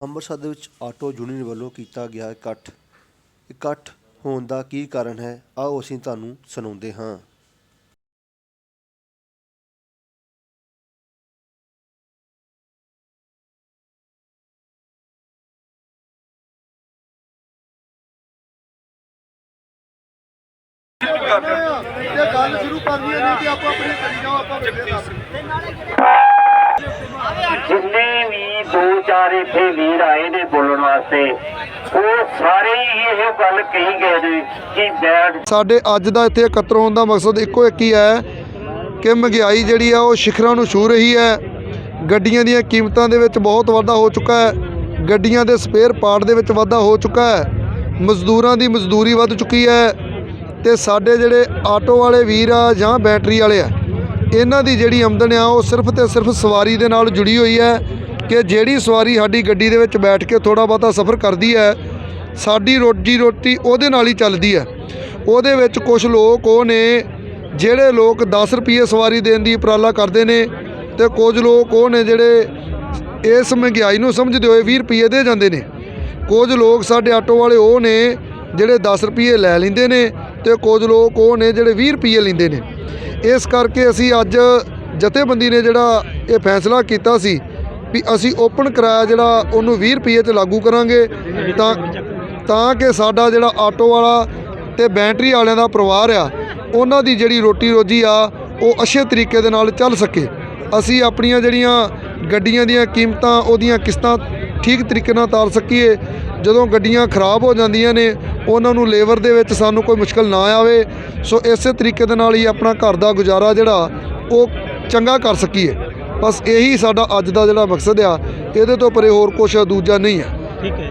ਅੰਮ੍ਰਿਤਸਰ ਦੇ ਵਿੱਚ auto union ਵੱਲੋਂ ਕੀਤਾ ਗਿਆ ਇਕੱਠ। ਇਕੱਠ ਹੋਣ ਦਾ ਕੀ ਕਾਰਨ ਹੈ ਆਓ ਅਸੀਂ ਤੁਹਾਨੂੰ ਸੁਣਾਉਂਦੇ ਹਾਂ। ਜੇ ਗੱਲ ਸ਼ੁਰੂ ਕਰਨੀ ਹੈ ਨਹੀਂ ਕਿ ਆਪਾਂ ਆਪਣੀ ਕਰੀ ਜਾਓ। ਆਪਾਂ ਵੇਲੇ ਦੱਸ ਜਿੰਨੇ ਵੀ ਦੋ ਇੱਥੇ ਵੀਰ ਆਏ ਨੇ ਬੋਲਣ ਵਾਸਤੇ। ਉਹ ਸਾਰੇ ਹੀ ਇਹ ਗੱਲ ਕਹੀ ਗਏ ਨੇ ਕਿ ਬੈਠ। ਸਾਡੇ ਅੱਜ ਦਾ ਇੱਥੇ ਇਕੱਤਰ ਹੋਣ ਦਾ ਮਕਸਦ ਇੱਕੋ ਇੱਕ ਹੀ ਹੈ ਕਿ ਮਹਿੰਗਾਈ ਜਿਹੜੀ ਆ, ਉਹ ਸਿਖਰਾਂ ਨੂੰ ਛੂ ਰਹੀ ਹੈ। ਗੱਡੀਆਂ ਦੀਆਂ ਕੀਮਤਾਂ ਦੇ ਵਿੱਚ ਬਹੁਤ ਵਾਧਾ ਹੋ ਚੁੱਕਾ ਹੈ। ਗੱਡੀਆਂ ਦੇ ਸਪੇਅਰ ਪਾਰਟ ਦੇ ਵਿੱਚ ਵਾਧਾ ਹੋ ਚੁੱਕਾ ਹੈ। ਮਜ਼ਦੂਰਾਂ ਦੀ ਮਜ਼ਦੂਰੀ ਵੱਧ ਚੁੱਕੀ ਹੈ ਤੇ ਸਾਡੇ ਜਿਹੜੇ ਆਟੋ ਵਾਲੇ ਵੀਰ ਆ ਜਾਂ ਬੈਟਰੀ ਵਾਲੇ ਆ, ਇਹਨਾਂ ਦੀ ਜਿਹੜੀ ਆਮਦਨ ਆ, ਉਹ ਸਿਰਫ ਤੇ ਸਿਰਫ ਸਵਾਰੀ ਦੇ ਨਾਲ ਜੁੜੀ ਹੋਈ ਹੈ। ਕਿ ਜਿਹੜੀ ਸਵਾਰੀ ਸਾਡੀ ਗੱਡੀ ਦੇ ਵਿੱਚ ਬੈਠ ਕੇ ਥੋੜਾ ਬਹੁਤਾ ਸਫ਼ਰ ਕਰਦੀ ਹੈ, ਸਾਡੀ ਰੋਜੀ ਰੋਟੀ ਉਹਦੇ ਨਾਲ ਹੀ ਚੱਲਦੀ ਹੈ। ਉਹਦੇ ਵਿੱਚ ਕੁਝ ਲੋਕ ਉਹ ਨੇ ਜਿਹੜੇ ਲੋਕ 10 ਰੁਪਏ ਸਵਾਰੀ ਦੇਣ ਦੀ ਉਪਰਾਲਾ ਕਰਦੇ ਨੇ ਤੇ ਕੁਝ ਲੋਕ ਉਹ ਨੇ ਜਿਹੜੇ ਇਸ ਮਹਿੰਗਾਈ ਨੂੰ ਸਮਝਦੇ ਹੋਏ 20 ਰੁਪਏ ਦੇ ਜਾਂਦੇ ਨੇ। ਕੁਝ ਲੋਕ ਸਾਡੇ ਆਟੋ ਵਾਲੇ ਉਹ ਨੇ ਜਿਹੜੇ 10 ਰੁਪਏ ਲੈ ਲੈਂਦੇ ਨੇ ਤੇ ਕੁਝ ਲੋਕ ਉਹ ਨੇ ਜਿਹੜੇ 20 ਰੁਪਏ ਲੈਂਦੇ ਨੇ। ਇਸ ਕਰਕੇ ਅਸੀਂ ਅੱਜ ਜਥੇਬੰਦੀ ਨੇ ਜਿਹੜਾ ਇਹ ਫੈਸਲਾ ਕੀਤਾ ਸੀ ਵੀ ਅਸੀਂ ਓਪਨ ਕਿਰਾਇਆ ਜਿਹੜਾ ਉਹਨੂੰ 20 ਰੁਪਏ ਤੇ ਲਾਗੂ ਕਰਾਂਗੇ, ਤਾਂ ਤਾਂ ਕਿ ਸਾਡਾ ਜਿਹੜਾ ਆਟੋ ਵਾਲਾ ਤੇ ਬੈਟਰੀ ਵਾਲਿਆਂ ਦਾ ਪਰਿਵਾਰ ਆ, ਉਹਨਾਂ ਦੀ ਜਿਹੜੀ ਰੋਟੀ ਰੋਜੀ ਆ, ਉਹ ਅੱਛੇ ਤਰੀਕੇ ਦੇ ਨਾਲ ਚੱਲ ਸਕੇ। ਅਸੀਂ ਆਪਣੀਆਂ ਜਿਹੜੀਆਂ ਗੱਡੀਆਂ ਦੀਆਂ ਕੀਮਤਾਂ, ਉਹਦੀਆਂ ਕਿਸ਼ਤਾਂ ਠੀਕ ਤਰੀਕੇ ਨਾਲ ਤਾਰ ਸਕੀਏ। ਜਦੋਂ ਗੱਡੀਆਂ ਖਰਾਬ ਹੋ ਜਾਂਦੀਆਂ ਨੇ, ਉਹਨਾਂ ਨੂੰ ਲੇਬਰ ਦੇ ਵਿੱਚ ਸਾਨੂੰ ਕੋਈ ਮੁਸ਼ਕਲ ਨਾ ਆਵੇ। ਸੋ ਇਸੇ ਤਰੀਕੇ ਦੇ ਨਾਲ ਹੀ ਆਪਣਾ ਘਰ ਦਾ ਗੁਜ਼ਾਰਾ ਜਿਹੜਾ, ਉਹ ਚੰਗਾ ਕਰ ਸਕੀਏ। ਬਸ ਇਹੀ ਸਾਡਾ ਅੱਜ ਦਾ ਜਿਹੜਾ ਮਕਸਦ ਆ ਇਹਦੇ ਤੋਂ ਪਰੇ ਹੋਰ ਕੁਝ ਦੂਜਾ ਨਹੀਂ ਹੈ ਠੀਕ ਹੈ।